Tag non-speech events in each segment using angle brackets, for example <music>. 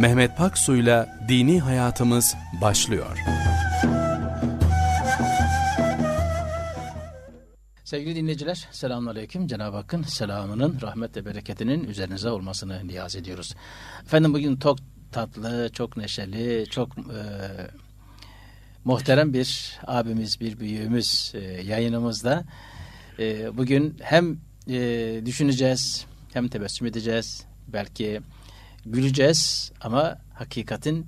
Mehmet Paksu'yla Dini Hayatımız başlıyor. Sevgili dinleyiciler, selamünaleyküm. Cenab-ı Hakk'ın selamının, rahmet ve bereketinin üzerinize olmasını niyaz ediyoruz. Efendim bugün çok tatlı, çok neşeli, çok e, muhterem bir abimiz, bir büyüğümüz e, yayınımızda. E, bugün hem e, düşüneceğiz, hem tebessüm edeceğiz, belki güleceğiz ama hakikatin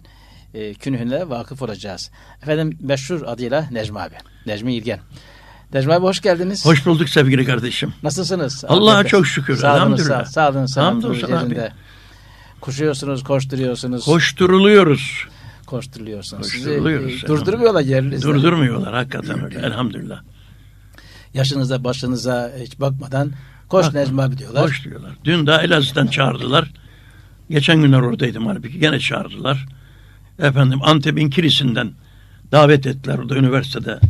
e, künhüne vakıf olacağız. Efendim meşhur adıyla Necmi abi, Necmi İlgen. Necmi abi hoş geldiniz. Hoş bulduk sevgili kardeşim. Nasılsınız? Allah'a çok şükür, Sağlığınız, elhamdülillah. Sağ, sağlığınız Hamdolsun abi. yerinde. Koşuyorsunuz, koşturuyorsunuz. Koşturuluyoruz. koşturuluyorsunuz. Sizi Koşturuluyoruz, e, durdurmuyorlar yerinizde. Durdurmuyorlar hakikaten öyle elhamdülillah. Yaşınıza, başınıza hiç bakmadan koş Bak- Necmi abi diyorlar. Hoş diyorlar. Dün daha Elazığ'dan çağırdılar. Geçen günler oradaydım halbuki gene çağırdılar. Efendim Antep'in kilisinden davet ettiler orada üniversitede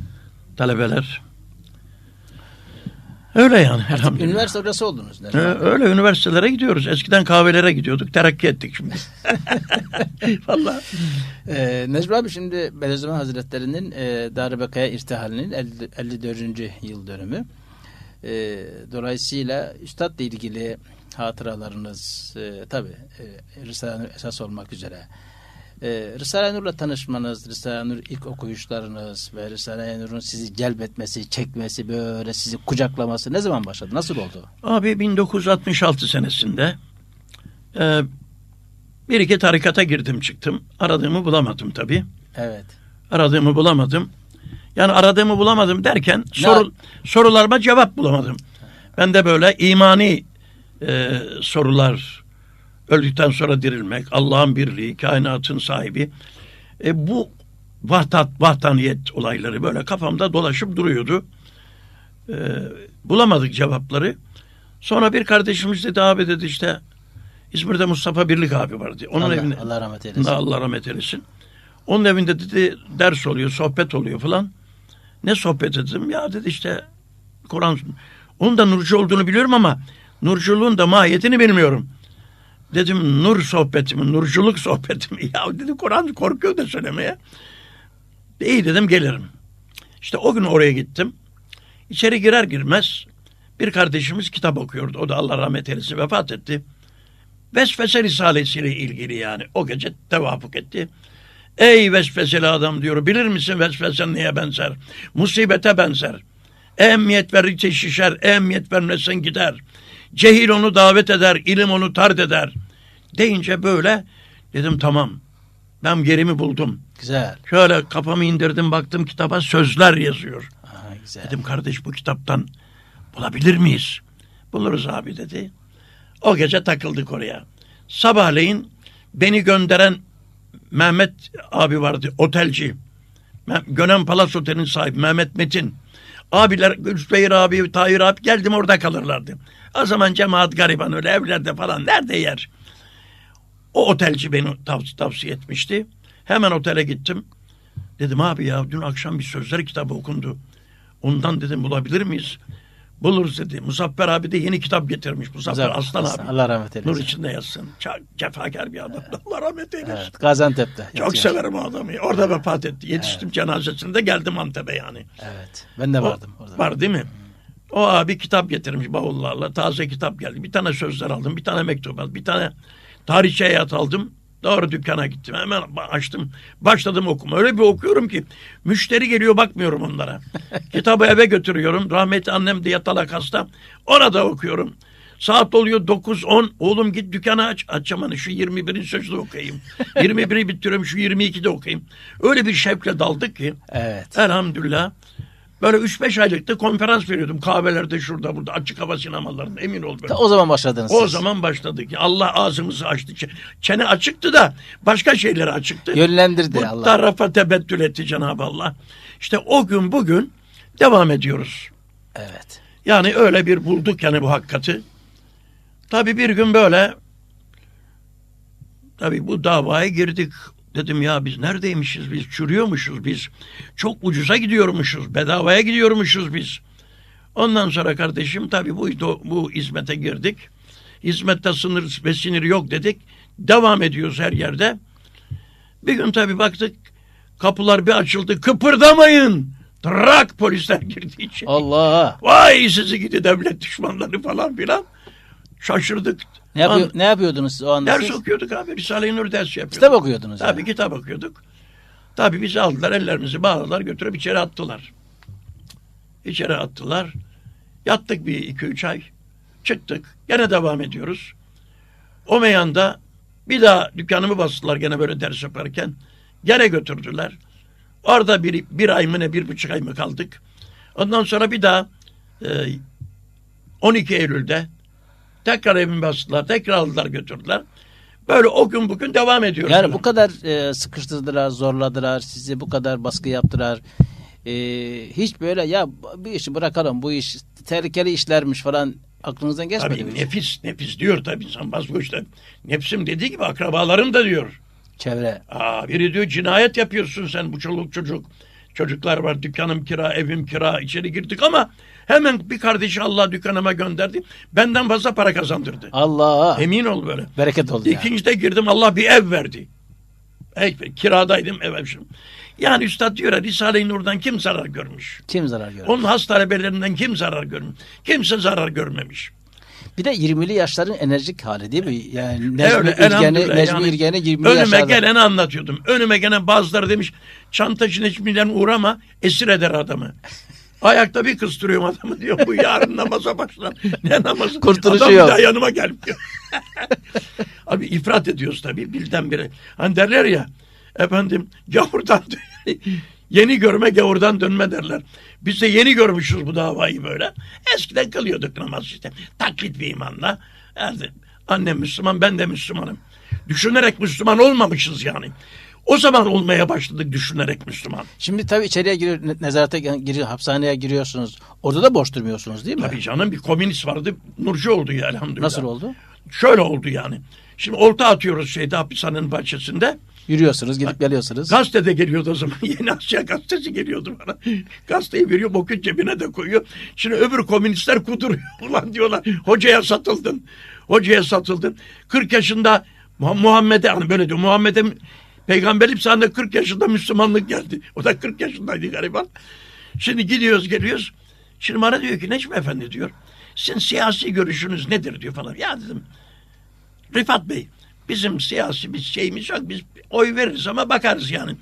talebeler. Öyle yani Artık üniversite hocası oldunuz Ee, öyle üniversitelere gidiyoruz. Eskiden kahvelere gidiyorduk. Terakki ettik şimdi. <laughs> Vallahi. Ee, Necmi abi şimdi Bediüzzaman Hazretleri'nin e, Darbekaya irtihalinin 50, 54. yıl dönümü. E, dolayısıyla üstadla ilgili hatıralarınız e, tabi e, Risale-i Nur esas olmak üzere. E, Risale-i Nur'la tanışmanız, Risale-i Nur ilk okuyuşlarınız ve Risale-i Nur'un sizi celbetmesi, çekmesi, böyle sizi kucaklaması ne zaman başladı? Nasıl oldu? Abi 1966 senesinde e, bir iki tarikata girdim çıktım. Aradığımı bulamadım tabii. Evet. Aradığımı bulamadım. Yani aradığımı bulamadım derken soru, sorularıma cevap bulamadım. Ben de böyle imani e, sorular öldükten sonra dirilmek, Allah'ın birliği, kainatın sahibi. E, bu vahdat, vahdaniyet olayları böyle kafamda dolaşıp duruyordu. E, bulamadık cevapları. Sonra bir kardeşimiz dedi abi dedi işte İzmir'de Mustafa Birlik abi vardı. Onun Allah, evinde Allah rahmet eylesin. Allah rahmet eylesin. Onun evinde dedi ders oluyor, sohbet oluyor falan. Ne sohbet dedim? Ya dedi işte Kur'an. Onun da nurcu olduğunu biliyorum ama nurculuğun da mahiyetini bilmiyorum. Dedim nur sohbeti mi, nurculuk sohbeti mi? <laughs> Ya dedi Kur'an korkuyor da söylemeye. İyi dedim gelirim. İşte o gün oraya gittim. İçeri girer girmez bir kardeşimiz kitap okuyordu. O da Allah rahmet eylesin vefat etti. Vesvese Risalesiyle ilgili yani. O gece tevafuk etti. Ey vesveseli adam diyor. Bilir misin vesvesen neye benzer? Musibete benzer. Ehemmiyet verdikçe şişer. Ehemmiyet vermezsen gider. Cehil onu davet eder. ilim onu tard eder. Deyince böyle dedim tamam. Ben yerimi buldum. Güzel. Şöyle kafamı indirdim baktım kitaba sözler yazıyor. Aha, güzel. Dedim kardeş bu kitaptan bulabilir miyiz? Buluruz abi dedi. O gece takıldık oraya. Sabahleyin beni gönderen Mehmet abi vardı otelci. Gönen Palas Otel'in sahibi Mehmet Metin. Abiler Gülsbeyir abi, Tahir abi geldim orada kalırlardı. O zaman cemaat gariban öyle evlerde falan nerede yer? O otelci beni tav- tavsiye etmişti. Hemen otele gittim. Dedim abi ya dün akşam bir sözler kitabı okundu. Ondan dedim bulabilir miyiz? Buluruz dedi. Muzaffer abi de yeni kitap getirmiş. Muzaffer Güzel. Aslan abi. Allah rahmet eylesin. Nur içinde yazsın. Çok cefakar bir adam. Allah rahmet eylesin. Evet, Gaziantep'te. Çok yatıyor. severim o adamı. Orada vefat etti. Yetiştim cenazesinde geldim Antep'e yani. Evet. Ben de O- vardım orada. Var değil mi? O abi kitap getirmiş bavullarla. Taze kitap geldi. Bir tane sözler aldım. Bir tane mektup aldım. Bir tane tarihçi hayat aldım. Doğru dükkana gittim. Hemen açtım. Başladım okuma. Öyle bir okuyorum ki müşteri geliyor bakmıyorum onlara. <laughs> Kitabı eve götürüyorum. Rahmetli annem de yatalak hasta. Orada okuyorum. Saat oluyor 9-10. Oğlum git dükkanı aç. Açacağım hani şu 21'in sözünü okuyayım. <laughs> 21'i bitiriyorum şu 22'de okuyayım. Öyle bir şevkle daldık ki. Evet. Elhamdülillah. Böyle 3-5 aylıkta konferans veriyordum kahvelerde şurada burada açık hava sinemalarında emin ol. Böyle. o zaman başladınız O siz. zaman başladık. Allah ağzımızı açtı. Çene açıktı da başka şeyleri açıktı. Yönlendirdi Bu Allah. tarafa tebettül etti Cenab-ı Allah. İşte o gün bugün devam ediyoruz. Evet. Yani öyle bir bulduk yani bu hakikati. Tabii bir gün böyle tabii bu davaya girdik. Dedim ya biz neredeymişiz biz çürüyormuşuz biz. Çok ucuza gidiyormuşuz bedavaya gidiyormuşuz biz. Ondan sonra kardeşim tabii bu bu hizmete girdik. Hizmette sınır ve sinir yok dedik. Devam ediyoruz her yerde. Bir gün tabii baktık kapılar bir açıldı. Kıpırdamayın. Trak polisler girdi içeri. Allah. Vay sizi gidi devlet düşmanları falan filan. Şaşırdık. Ne, yapıyor, An- ne yapıyordunuz siz o anda? Ders siz? okuyorduk abi. Risale-i Nur dersi yapıyorduk. Kitap okuyordunuz. Tabii yani. kitap okuyorduk. Tabii bizi aldılar ellerimizi bağladılar götürüp içeri attılar. İçeri attılar. Yattık bir iki üç ay. Çıktık. Gene devam ediyoruz. O meyanda bir daha dükkanımı bastılar gene böyle ders yaparken. Gene götürdüler. Orada bir, bir ay mı ne bir buçuk ay mı kaldık. Ondan sonra bir daha e, 12 Eylül'de tekrar evimi bastılar. Tekrar aldılar götürdüler. Böyle o gün bugün devam ediyoruz. Yani bu kadar e, sıkıştırdılar, zorladılar, sizi bu kadar baskı yaptılar. E, hiç böyle ya bir işi bırakalım, bu iş tehlikeli işlermiş falan aklınızdan geçmedi mi? Tabii hiç? nefis, nefis diyor tabii insan vazgeçti. Nefsim dediği gibi akrabalarım da diyor. Çevre. Aa, biri diyor cinayet yapıyorsun sen bu çoluk çocuk. Çocuklar var dükkanım kira, evim kira içeri girdik ama hemen bir kardeşi Allah dükkanıma gönderdi. Benden fazla para kazandırdı. Allah. Emin ol böyle. Bereket oldu yani. İkincide girdim Allah bir ev verdi. Ey, kiradaydım ev evşim. Yani Üstad diyor Risale-i Nur'dan kim zarar görmüş? Kim zarar gördü? Onun has talebelerinden kim zarar görmüş? Kimse zarar görmemiş. Bir de 20'li yaşların enerjik hali değil mi? Yani Necmi Öyle, elhamdülillah Necmi yani İrgen'i 20'li Önüme yaşlarda. geleni anlatıyordum. Önüme gelen bazıları demiş çantacı Necmi'den uğrama esir eder adamı. Ayakta bir kıstırıyorum adamı diyor. Bu yarın namaza başlar. Ne namazı? Kurtuluşu Adam bir yok. daha yanıma gelmiyor. <laughs> Abi ifrat ediyoruz tabii birdenbire. Hani derler ya efendim gavurdan <laughs> yeni görme gavurdan dönme derler. Biz de yeni görmüşüz bu davayı böyle. Eskiden kılıyorduk namaz işte. Taklit bir imanla. Yani annem Müslüman ben de Müslümanım. Düşünerek Müslüman olmamışız yani. O zaman olmaya başladık düşünerek Müslüman. Şimdi tabii içeriye giriyor, ne- nezarete giriyor, hapishaneye giriyorsunuz. Orada da boş durmuyorsunuz değil mi? Tabii canım bir komünist vardı. Nurcu oldu ya elhamdülillah. Nasıl oldu? Şöyle oldu yani. Şimdi olta atıyoruz şeyde hapishanenin bahçesinde. Yürüyorsunuz, gidip geliyorsunuz. Gazetede geliyordu o zaman. <laughs> Yeni Asya gazetesi geliyordu bana. Gazeteyi veriyor, bokun cebine de koyuyor. Şimdi öbür komünistler kuduruyor. <laughs> Ulan diyorlar hocaya satıldın. Hocaya satıldın. 40 yaşında Muh- Muhammed'e hani böyle diyor. Muhammed'e peygamberim sana 40 yaşında Müslümanlık geldi. O da 40 yaşındaydı gariban. Şimdi gidiyoruz geliyoruz. Şimdi bana diyor ki Necmi Efendi diyor. Sizin siyasi görüşünüz nedir diyor falan. Ya dedim Rifat Bey bizim siyasi bir şeyimiz yok. Biz oy veririz ama bakarız yani.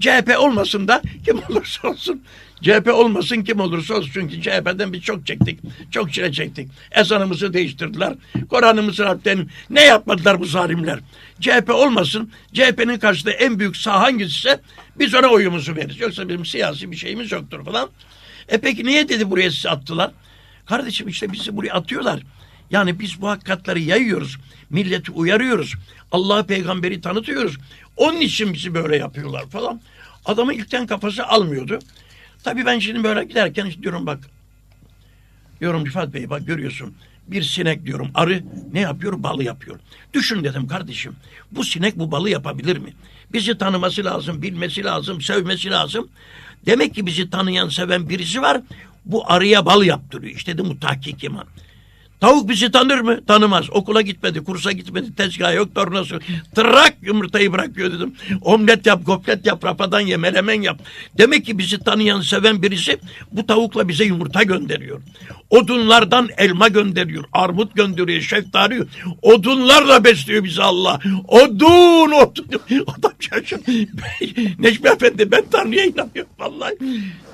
CHP olmasın da kim <laughs> olursa olsun. CHP olmasın kim olursa olsun. Çünkü CHP'den biz çok çektik. Çok çile çektik. Ezanımızı değiştirdiler. Kur'an'ımızı harpten ne yapmadılar bu zalimler. CHP olmasın. CHP'nin karşısında en büyük sağ hangisi biz ona oyumuzu veririz. Yoksa bizim siyasi bir şeyimiz yoktur falan. E peki niye dedi buraya sizi attılar? Kardeşim işte bizi buraya atıyorlar. Yani biz bu hakikatleri yayıyoruz. Milleti uyarıyoruz. Allah'ı peygamberi tanıtıyoruz. Onun için bizi böyle yapıyorlar falan. Adamın ilkten kafası almıyordu. Tabii ben şimdi böyle giderken işte diyorum bak. Diyorum Rifat Bey bak görüyorsun. Bir sinek diyorum arı ne yapıyor? Balı yapıyor. Düşün dedim kardeşim. Bu sinek bu balı yapabilir mi? Bizi tanıması lazım, bilmesi lazım, sevmesi lazım. Demek ki bizi tanıyan, seven birisi var. Bu arıya bal yaptırıyor. İşte de bu tahkik iman. Tavuk bizi tanır mı? Tanımaz. Okula gitmedi, kursa gitmedi, tezgah yok, tornası yok. Trak yumurtayı bırakıyor dedim. Omlet yap, gofret yap, rafadan ye, melemen yap. Demek ki bizi tanıyan, seven birisi bu tavukla bize yumurta gönderiyor. Odunlardan elma gönderiyor, armut gönderiyor, şeftali. Odunlarla besliyor bizi Allah. Odun, odun. <laughs> Adam şaşırdı. Necmi Efendi ben Tanrı'ya inanıyorum vallahi.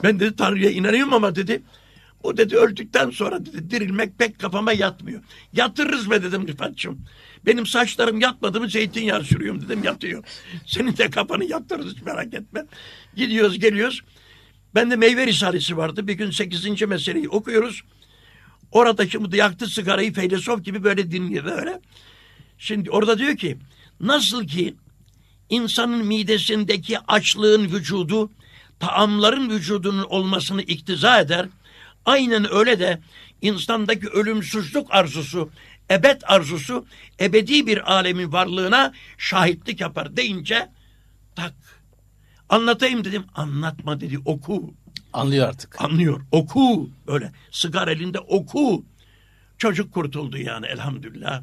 Ben dedi Tanrı'ya inanıyorum ama dedi o dedi öldükten sonra dedi dirilmek pek kafama yatmıyor. Yatırırız be dedim Rıfat'cığım. Benim saçlarım yatmadı mı zeytinyağı sürüyorum dedim yatıyor. Senin de kafanı yatırırız merak etme. Gidiyoruz geliyoruz. Bende meyve risalesi vardı. Bir gün 8. meseleyi okuyoruz. Orada şimdi yaktı sigarayı feylesof gibi böyle dinliyor böyle. Şimdi orada diyor ki nasıl ki insanın midesindeki açlığın vücudu taamların vücudunun olmasını iktiza eder. Aynen öyle de insandaki ölümsüzlük arzusu, ebed arzusu ebedi bir alemin varlığına şahitlik yapar deyince tak. Anlatayım dedim. Anlatma dedi. Oku. Anlıyor artık. Anlıyor. Oku. Öyle. Sigar elinde oku. Çocuk kurtuldu yani elhamdülillah.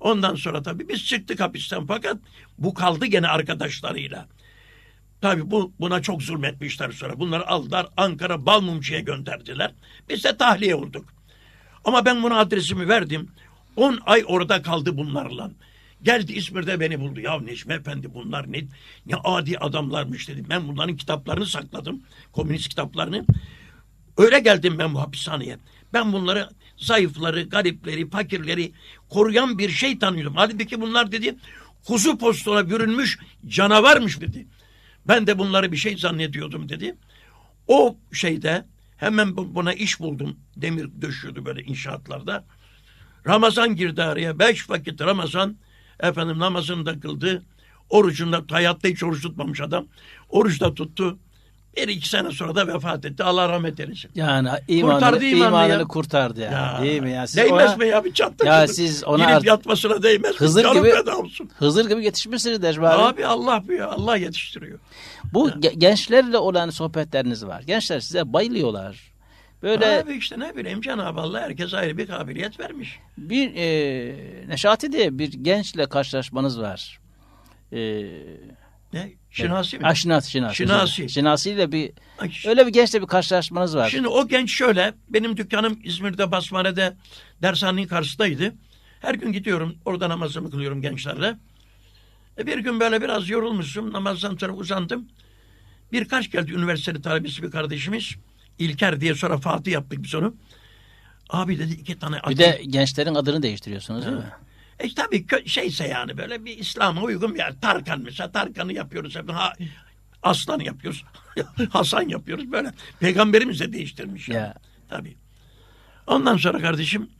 Ondan sonra tabii biz çıktık hapisten fakat bu kaldı gene arkadaşlarıyla. Tabii bu buna çok zulmetmişler sonra. Bunları aldılar Ankara Balmumcu'ya gönderdiler. Biz de tahliye olduk. Ama ben buna adresimi verdim. 10 ay orada kaldı bunlarla. Geldi İzmir'de beni buldu. Ya Necmi Efendi bunlar ne, ne adi adamlarmış dedim. Ben bunların kitaplarını sakladım. Komünist kitaplarını. Öyle geldim ben bu hapishaneye. Ben bunları zayıfları, garipleri, fakirleri koruyan bir şey tanıyordum. Halbuki bunlar dedi kuzu postuna bürünmüş canavarmış dedi. Ben de bunları bir şey zannediyordum dedi. O şeyde hemen bu- buna iş buldum. Demir döşüyordu böyle inşaatlarda. Ramazan girdi araya. Beş vakit Ramazan. Efendim namazını da kıldı. Orucunda hayatta hiç oruç tutmamış adam. Oruç da tuttu. Bir iki sene sonra da vefat etti. Allah rahmet eylesin. Yani imanını, Kurtardı imanını imanını ya. kurtardı yani. Ya, Değil mi? Yani siz değmez ona- mi ya bir çatla Ya siz ona Girip yatmasına değmez mi? Hızır Canım gibi-. Hızır gibi yetişmişsiniz Necmi abi. Abi Allah bu ya. Allah yetiştiriyor. Bu ge- gençlerle olan sohbetleriniz var. Gençler size bayılıyorlar. Böyle Abi işte ne bileyim Cenab-ı Allah herkese ayrı bir kabiliyet vermiş. bir e, Neşati diye bir gençle karşılaşmanız var. E, Ne? Şinasi mi? Ha, Şinasi, Şinasi. Şinasi. Şinasi ile bir öyle bir gençle bir karşılaşmanız var. Şimdi o genç şöyle, benim dükkanım İzmir'de Basmane'de dershanenin karşısındaydı. Her gün gidiyorum, orada namazımı kılıyorum gençlerle. E bir gün böyle biraz yorulmuşum, namazdan sonra uzandım. Birkaç geldi üniversiteli talebesi bir kardeşimiz. İlker diye sonra Fatih yaptık biz onu. Abi dedi iki tane bir de gençlerin adını değiştiriyorsunuz değil mi? E tabii şeyse yani böyle bir İslam'a uygun bir yer. Tarkan mesela Tarkan'ı yapıyoruz. hep. Ha, Aslan yapıyoruz. <laughs> Hasan yapıyoruz böyle. Peygamberimiz de değiştirmiş. Yani. Ya. Tabii. Ondan sonra kardeşim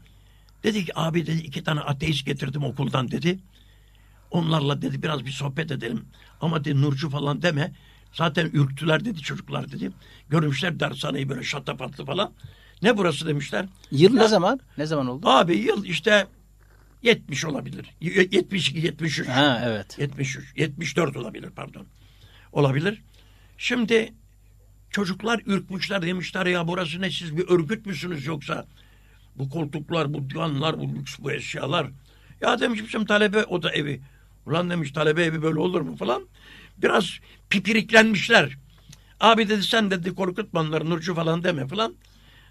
dedi ki abi dedi iki tane ateist getirdim okuldan dedi. Onlarla dedi biraz bir sohbet edelim. Ama dedi Nurcu falan deme. Zaten ürktüler dedi çocuklar dedi. Görmüşler dershaneyi böyle şatafatlı falan. Ne burası demişler. Yıl Ya- ne zaman? Ne zaman oldu? Abi yıl işte 70 olabilir. Y- 72, 73. Ha evet. 73, 74 olabilir pardon. Olabilir. Şimdi çocuklar ürkmüşler demişler ya burası ne siz bir örgüt müsünüz yoksa bu koltuklar, bu divanlar, bu lüks bu eşyalar. Ya demiş bizim talebe oda evi. Ulan demiş talebe evi böyle olur mu falan. Biraz pipiriklenmişler. Abi dedi sen dedi korkutma onları Nurcu falan deme falan.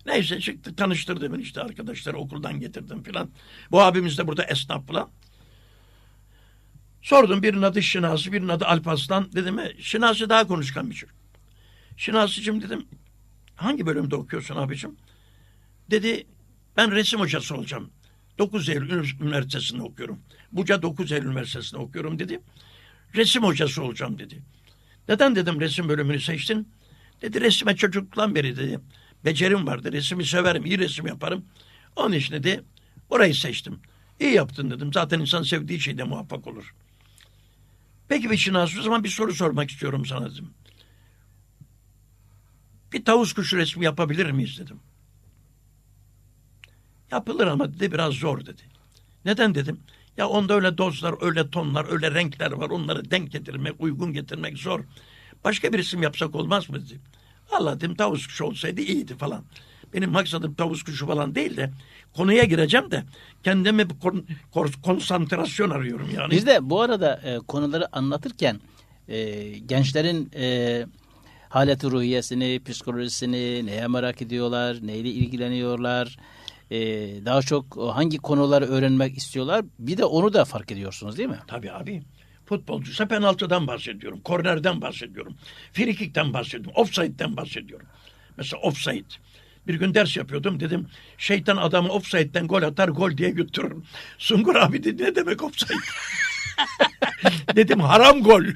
Neyse çıktı tanıştırdı beni işte arkadaşları okuldan getirdim falan. Bu abimiz de burada esnaf falan. Sordum birinin adı Şinasi, birinin adı Alparslan. Dedim e, Şinasi daha konuşkan bir çocuk. Şinasi'cim dedim hangi bölümde okuyorsun abicim? Dedi ben resim hocası olacağım. 9 Eylül Ünivers- Üniversitesi'nde okuyorum. Buca 9 Eylül Üniversitesi'nde okuyorum dedi. Resim hocası olacağım dedi. Neden dedim resim bölümünü seçtin? Dedi resime çocukluktan beri dedi. Becerim vardı. Resmi severim. iyi resim yaparım. Onun için dedi orayı seçtim. İyi yaptın dedim. Zaten insan sevdiği şeyde muvaffak olur. Peki bir Şinasi o zaman bir soru sormak istiyorum sana dedim. Bir tavus kuşu resmi yapabilir miyiz dedim. Yapılır ama dedi biraz zor dedi. Neden dedim. Ya onda öyle dozlar, öyle tonlar, öyle renkler var. Onları denk getirmek, uygun getirmek zor. Başka bir isim yapsak olmaz mı dedi. Allah dedim tavus kuşu olsaydı iyiydi falan. Benim maksadım tavus kuşu falan değil de konuya gireceğim de kendime bir kon- kon- konsantrasyon arıyorum yani. Biz de bu arada e, konuları anlatırken e, gençlerin e, haleti ruhiyesini, psikolojisini, neye merak ediyorlar, neyle ilgileniyorlar, e, daha çok hangi konuları öğrenmek istiyorlar. Bir de onu da fark ediyorsunuz değil mi? Tabii abi. Futbolcuysa penaltıdan bahsediyorum. Kornerden bahsediyorum. Frikikten bahsediyorum. Offside'den bahsediyorum. Mesela offside. Bir gün ders yapıyordum. Dedim şeytan adamı offside'den gol atar gol diye götürürüm. <laughs> Sungur abi dedi ne demek offside? <laughs> dedim haram gol. <laughs>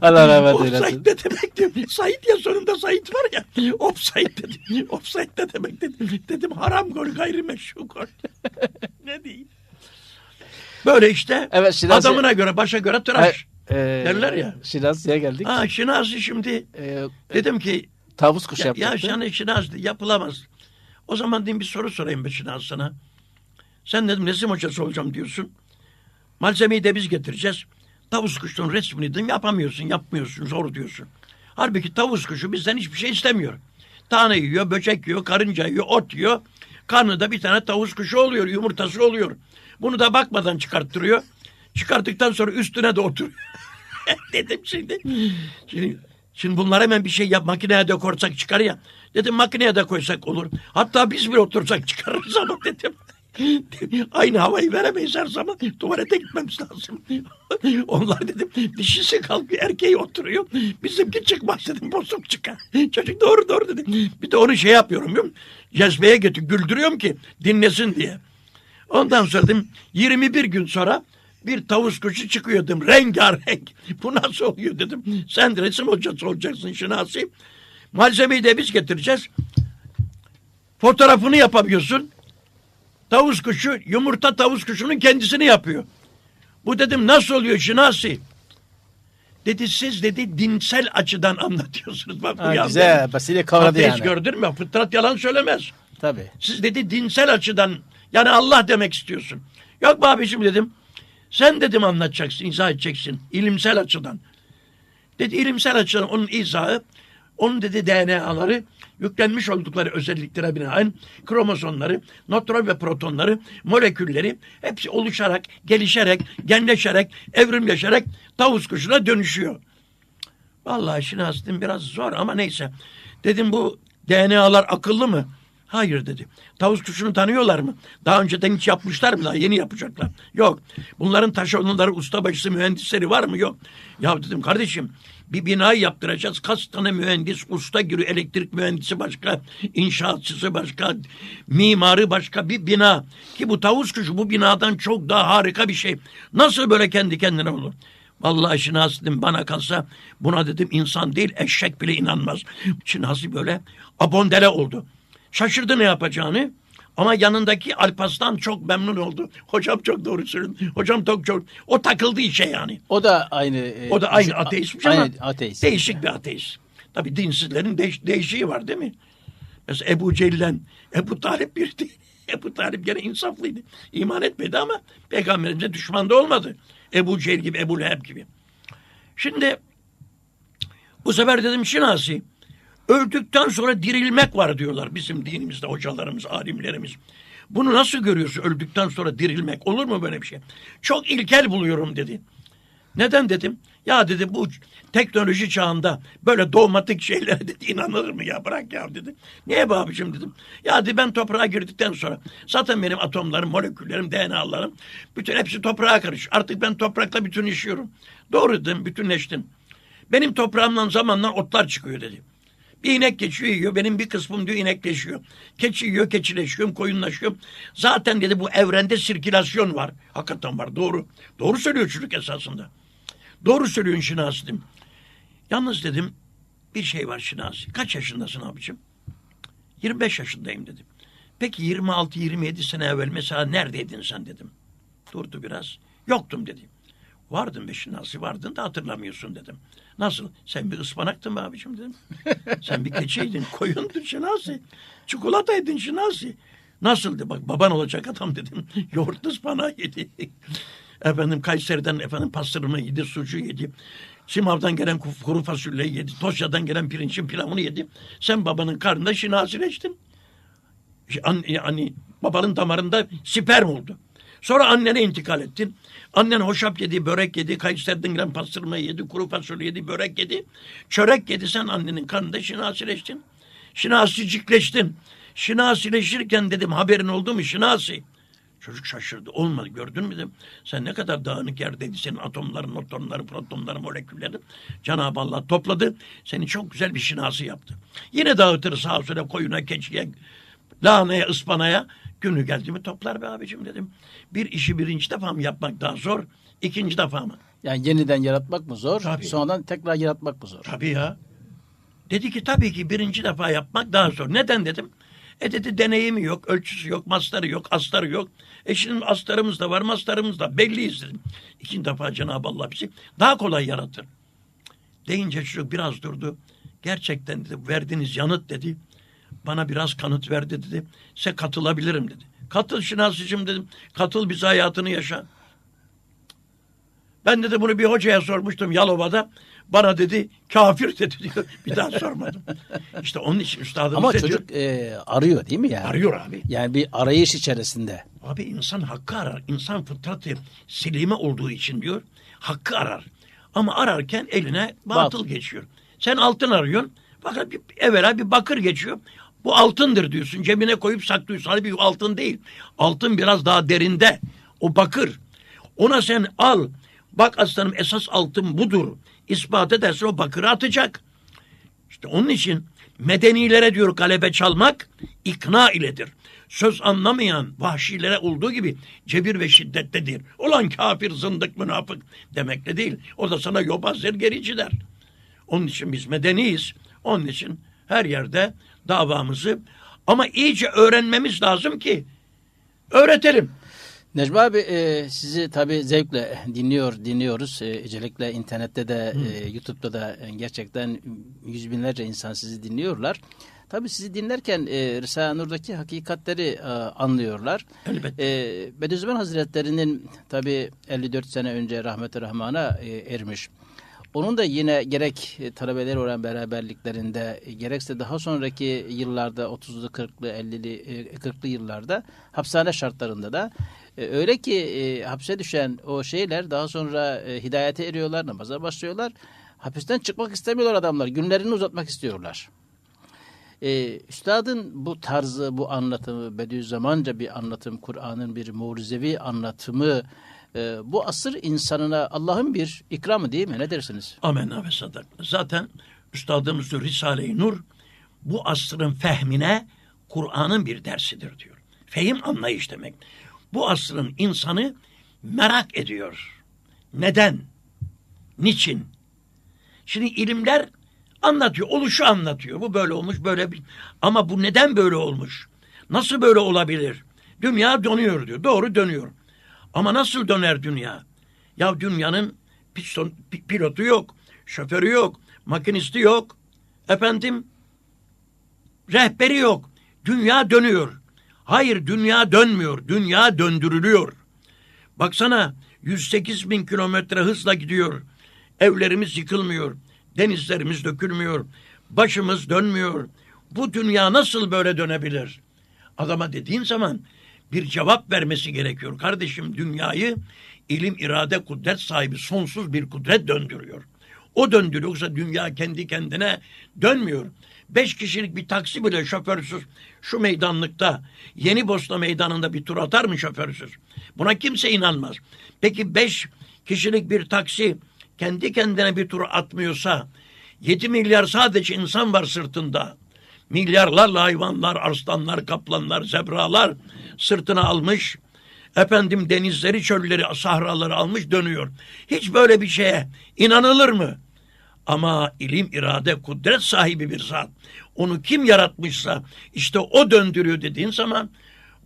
Allah rahmet Offside eylesin. ne demek dedim. Said ya sonunda Said var ya. Offside dedim. Offside ne demek dedim. Dedim haram gol gayrimeşru gol. ne diyeyim. Böyle işte Evet, Şinasi- adamına göre başa göre tıraş. E, Derler ya. Şinasi'ye geldik. Ha Şinasi şimdi E, dedim ki tavus kuş ya, yaptık. ya yani Şinasi yapılamaz. O zaman dedim bir soru sorayım be Şinasi sana. Sen dedim resim hocası olacağım diyorsun. Malzemeyi de biz getireceğiz. Tavus kuşunun resmini dedim yapamıyorsun, yapmıyorsun, zor diyorsun. Halbuki tavus kuşu bizden hiçbir şey istemiyor. Tane yiyor, böcek yiyor, karınca yiyor, ot yiyor. Karnında bir tane tavus kuşu oluyor, yumurtası oluyor. Bunu da bakmadan çıkarttırıyor. Çıkarttıktan sonra üstüne de oturuyor. <laughs> dedim şimdi. Şimdi, şimdi bunlar hemen bir şey yap makineye de koysak çıkar ya. Dedim makineye de koysak olur. Hatta biz bir otursak çıkarırız ama dedim. <laughs> Aynı havayı veremeyiz her zaman. Tuvalete gitmemiz lazım. <laughs> Onlar dedim dişisi kalkıyor erkeği oturuyor. Bizimki çıkmaz dedim bozuk çıkar. Çocuk doğru doğru dedim. Bir de onu şey yapıyorum. Cezbeye götür güldürüyorum ki dinlesin diye. Ondan sonra dedim 21 gün sonra bir tavus kuşu çıkıyor dedim. Rengarenk. Bu nasıl oluyor dedim. Sen de resim hocası olacaksın Şinasi. Malzemeyi de biz getireceğiz. Fotoğrafını yapamıyorsun. Tavus kuşu yumurta tavus kuşunun kendisini yapıyor. Bu dedim nasıl oluyor Şinasi? Dedi siz dedi dinsel açıdan anlatıyorsunuz. Bak bu Ha, güzel. Basile kavradı Ateist yani. gördün mü? Fıtrat yalan söylemez. Tabii. Siz dedi dinsel açıdan yani Allah demek istiyorsun. Yok be abiciğim dedim. Sen dedim anlatacaksın, izah edeceksin. ilimsel açıdan. Dedi ilimsel açıdan onun izahı, onun dedi DNA'ları yüklenmiş oldukları özelliklere binaen kromozomları, nötron ve protonları, molekülleri hepsi oluşarak, gelişerek, genleşerek, evrimleşerek tavus kuşuna dönüşüyor. Vallahi işin aslında biraz zor ama neyse. Dedim bu DNA'lar akıllı mı? Hayır dedi. Tavus kuşunu tanıyorlar mı? Daha önceden hiç yapmışlar mı? Daha yeni yapacaklar. Yok. Bunların taşeronları, ustabaşısı, mühendisleri var mı? Yok. Ya dedim kardeşim bir binayı yaptıracağız. Kaç tane mühendis, usta giriyor. Elektrik mühendisi başka, inşaatçısı başka, mimarı başka bir bina. Ki bu tavus kuşu bu binadan çok daha harika bir şey. Nasıl böyle kendi kendine olur? Vallahi Şinasi dedim bana kalsa buna dedim insan değil eşek bile inanmaz. Şinasi böyle abondele oldu. Şaşırdı ne yapacağını. Ama yanındaki Alpaslan çok memnun oldu. Hocam çok doğru söylüyorsun. Hocam çok çok. O takıldı işe yani. O da aynı. e, O da aynı ateistmiş ama aynı ateist. değişik bir ateist. Tabii dinsizlerin değiş, değişiği var değil mi? Mesela Ebu Cehil'den Ebu Talip bir değil. <laughs> Ebu Talip gene insaflıydı. İman etmedi ama peygamberimize düşman da olmadı. Ebu Cehil gibi, Ebu Leheb gibi. Şimdi bu sefer dedim Şinasi öldükten sonra dirilmek var diyorlar bizim dinimizde hocalarımız, alimlerimiz. Bunu nasıl görüyorsun öldükten sonra dirilmek? Olur mu böyle bir şey? Çok ilkel buluyorum dedi. Neden dedim? Ya dedi bu teknoloji çağında böyle dogmatik şeylere dedi inanılır mı ya bırak ya dedi. Niye be abicim dedim. Ya dedi ben toprağa girdikten sonra zaten benim atomlarım, moleküllerim, DNA'larım bütün hepsi toprağa karış. Artık ben toprakla bütünleşiyorum. Doğru dedim bütünleştim. Benim toprağımdan zamanla otlar çıkıyor dedi. Bir inek geçiyor yiyor. Benim bir kısmım diyor inekleşiyor. Keçi yiyor keçileşiyorum koyunlaşıyorum. Zaten dedi bu evrende sirkülasyon var. Hakikaten var doğru. Doğru söylüyor çocuk esasında. Doğru söylüyorsun Şinasi dedim. Yalnız dedim bir şey var Şinasi. Kaç yaşındasın abicim? 25 yaşındayım dedim. Peki 26-27 sene evvel mesela neredeydin sen dedim. Durdu biraz. Yoktum dedi. Vardın be Şinasi vardın da hatırlamıyorsun dedim. Nasıl? Sen bir ıspanaktın be abicim dedim. <laughs> Sen bir keçiydin, koyundun Şinasi. Çikolataydın Şinasi. Nasıldı? Bak baban olacak adam dedim. <laughs> Yoğurtlu ıspanağı yedi. <laughs> efendim Kayseri'den efendim pastırma yedi, sucuğu yedi. Simav'dan gelen ku- kuru fasulye yedi. Tosya'dan gelen pirincin pilavını yedi. Sen babanın karnında şinasileştin. An- yani babanın damarında sperm oldu. Sonra annene intikal ettin. Annen hoşaf yedi, börek yedi, Kayseri'den gelen pastırma yedi, kuru fasulye yedi, börek yedi. Çörek yedi sen annenin karnında şinasileştin. Şinasicikleştin. Şinasileşirken dedim haberin oldu mu şinasi? Çocuk şaşırdı. Olmadı gördün mü dedim. Sen ne kadar dağınık yerdeydi senin atomların, notronları, protonları, moleküllerin. Cenab-ı Allah topladı. Seni çok güzel bir şinası yaptı. Yine dağıtır sağa sola koyuna, keçiye, lahanaya, ıspanaya. Günü geldi mi toplar be abicim dedim. Bir işi birinci defa mı yapmak daha zor, ikinci defa mı? Yani yeniden yaratmak mı zor? Tabii. Sonradan tekrar yaratmak mı zor? Tabii ya. Dedi ki tabii ki birinci defa yapmak daha zor. Neden dedim. E dedi deneyimi yok, ölçüsü yok, mastarı yok, astarı yok. E şimdi astarımız da var, mastarımız da belliyiz dedim. İkinci defa Cenab-ı Allah bizi daha kolay yaratır. Deyince çocuk biraz durdu. Gerçekten dedi verdiğiniz yanıt dedi. Bana biraz kanıt verdi dedi. Size katılabilirim dedi. Katıl Şinasi'cim dedim. Katıl bize hayatını yaşa. Ben de bunu bir hocaya sormuştum Yalova'da. Bana dedi kafir dedi <laughs> diyor. Bir daha sormadım. İşte onun için üstadımız Ama diyor? çocuk e, arıyor değil mi yani? Arıyor abi. Yani bir arayış içerisinde. Abi insan hakkı arar. İnsan fıtratı selime olduğu için diyor hakkı arar. Ama ararken eline batıl, Batıl. geçiyor. Sen altın arıyorsun. Fakat bir, evvela bir bakır geçiyor. Bu altındır diyorsun. Cebine koyup saklıyorsun. Halbuki bu altın değil. Altın biraz daha derinde. O bakır. Ona sen al. Bak aslanım esas altın budur. İspat edersin o bakırı atacak. İşte onun için medenilere diyor galebe çalmak ikna iledir. Söz anlamayan vahşilere olduğu gibi cebir ve şiddettedir. Olan kafir, zındık, münafık demekle değil. O da sana yobazdır, gerici der. Onun için biz medeniyiz. Onun için her yerde davamızı ama iyice öğrenmemiz lazım ki öğretelim. Necmi abi e, sizi tabii zevkle dinliyor, dinliyoruz. E, özellikle internette de, e, YouTube'da da e, gerçekten yüz binlerce insan sizi dinliyorlar. Tabii sizi dinlerken e, Risale-i Nur'daki hakikatleri e, anlıyorlar. Elbette. E, Bediüzzaman Hazretleri'nin tabii 54 sene önce rahmet-i rahmana e, ermiş. Onun da yine gerek e, talebeler olan beraberliklerinde e, gerekse daha sonraki yıllarda 30'lu 40'lı 50'li e, 40'lı yıllarda hapishane şartlarında da e, öyle ki hapse düşen o şeyler daha sonra hidayete eriyorlar, namaza başlıyorlar. Hapisten çıkmak istemiyorlar adamlar. Günlerini uzatmak istiyorlar. E, üstadın bu tarzı, bu anlatımı, Bediüzzamanca bir anlatım, Kur'an'ın bir mucizevi anlatımı, e, bu asır insanına Allah'ın bir ikramı değil mi? Ne dersiniz? Amenna ve sadak. Zaten üstadımız Risale-i Nur bu asrın fehmine Kur'an'ın bir dersidir diyor. Fehim anlayış demek. Bu asrın insanı merak ediyor. Neden? Niçin? Şimdi ilimler anlatıyor, oluşu anlatıyor. Bu böyle olmuş, böyle bir... Ama bu neden böyle olmuş? Nasıl böyle olabilir? Dünya dönüyor diyor. Doğru dönüyor. Ama nasıl döner dünya? Ya dünyanın piston, pi- pilotu yok, şoförü yok, makinisti yok. Efendim rehberi yok. Dünya dönüyor. Hayır dünya dönmüyor. Dünya döndürülüyor. Baksana 108 bin kilometre hızla gidiyor. Evlerimiz yıkılmıyor. Denizlerimiz dökülmüyor. Başımız dönmüyor. Bu dünya nasıl böyle dönebilir? Adama dediğin zaman bir cevap vermesi gerekiyor. Kardeşim dünyayı ilim, irade, kudret sahibi sonsuz bir kudret döndürüyor. O döndürüyor. Yoksa dünya kendi kendine dönmüyor. Beş kişilik bir taksi bile şoförsüz şu meydanlıkta Yeni Bosna meydanında bir tur atar mı şoförsüz? Buna kimse inanmaz. Peki beş kişilik bir taksi kendi kendine bir tur atmıyorsa 7 milyar sadece insan var sırtında. Milyarlarla hayvanlar, arslanlar, kaplanlar, zebralar sırtına almış. Efendim denizleri, çölleri, sahraları almış dönüyor. Hiç böyle bir şeye inanılır mı? Ama ilim, irade, kudret sahibi bir zat. Onu kim yaratmışsa işte o döndürüyor dediğin zaman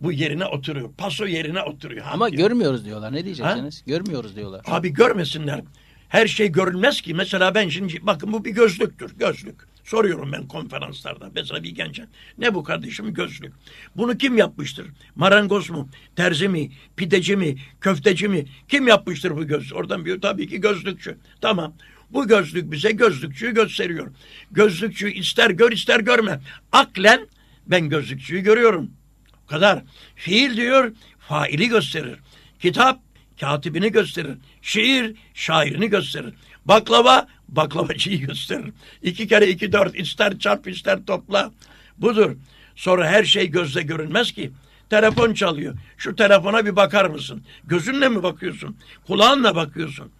bu yerine oturuyor. Paso yerine oturuyor. Ama Abi, görmüyoruz diyorlar. Ne diyeceksiniz? Görmüyoruz diyorlar. Abi görmesinler. Her şey görülmez ki. Mesela ben şimdi bakın bu bir gözlüktür. Gözlük. Soruyorum ben konferanslarda. Mesela bir gence. Ne bu kardeşim gözlük? Bunu kim yapmıştır? Marangoz mu? Terzi mi? Pideci mi? Köfteci mi? Kim yapmıştır bu gözlük? Oradan bir tabii ki gözlükçü. Tamam. Bu gözlük bize gözlükçüyü gösteriyor. Gözlükçüyü ister gör ister görme. Aklen ben gözlükçüyü görüyorum. O kadar. Fiil diyor faili gösterir. Kitap katibini gösterir. Şiir şairini gösterir. Baklava baklavacıyı gösterir. İki kere iki dört ister çarp ister topla. Budur. Sonra her şey gözle görünmez ki. Telefon çalıyor. Şu telefona bir bakar mısın? Gözünle mi bakıyorsun? Kulağınla bakıyorsun.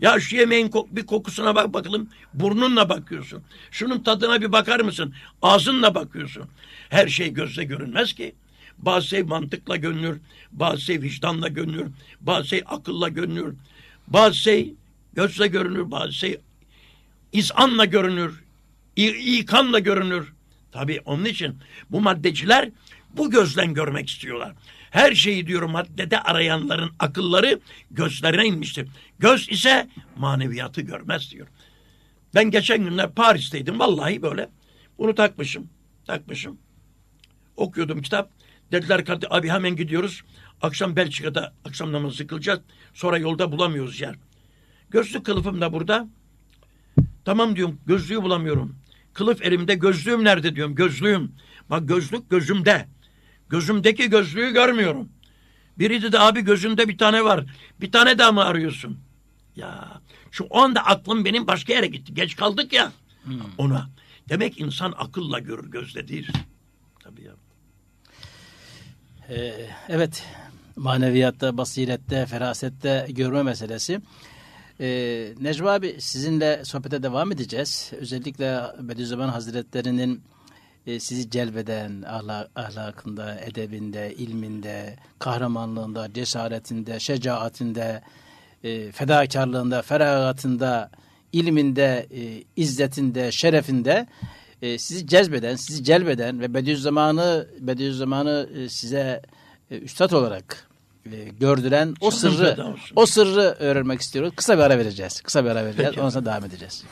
Ya şu yemeğin bir kokusuna bak bakalım. Burnunla bakıyorsun. Şunun tadına bir bakar mısın? Ağzınla bakıyorsun. Her şey gözle görünmez ki. Bazı şey mantıkla görünür. Bazı şey vicdanla görünür. Bazı şey akılla görünür. Bazı şey gözle görünür. Bazı şey izanla görünür. İkanla görünür. Tabii onun için bu maddeciler bu gözden görmek istiyorlar. Her şeyi diyor maddede arayanların akılları gözlerine inmiştir. Göz ise maneviyatı görmez diyor. Ben geçen günler Paris'teydim. Vallahi böyle. Bunu takmışım. Takmışım. Okuyordum kitap. Dediler ki abi hemen gidiyoruz. Akşam Belçika'da akşam namazı kılacağız. Sonra yolda bulamıyoruz yer. Gözlük kılıfım da burada. Tamam diyorum gözlüğü bulamıyorum. Kılıf elimde gözlüğüm nerede diyorum gözlüğüm. Bak gözlük gözümde. Gözümdeki gözlüğü görmüyorum. Biri dedi abi gözünde bir tane var. Bir tane daha mı arıyorsun? Ya şu anda aklım benim başka yere gitti. Geç kaldık ya ona. Demek insan akılla görür gözle değil. Tabii ya. Ee, evet, maneviyatta, basirette, ferasette görme meselesi. Ee, Necmi abi sizinle sohbete devam edeceğiz. Özellikle Bediüzzaman Hazretleri'nin e, sizi celbeden ahla- ahlakında, edebinde, ilminde, kahramanlığında, cesaretinde, şecaatinde, e, fedakarlığında, feragatında, ilminde, e, izzetinde, şerefinde e, sizi cezbeden, sizi celbeden ve Bediüzzaman'ı Bediüzzaman'ı e, size e, üstad olarak e, gördüren o sırrı o sırrı öğrenmek istiyoruz. Kısa bir ara vereceğiz. Kısa bir ara vereceğiz. Peki. Ondan sonra devam edeceğiz.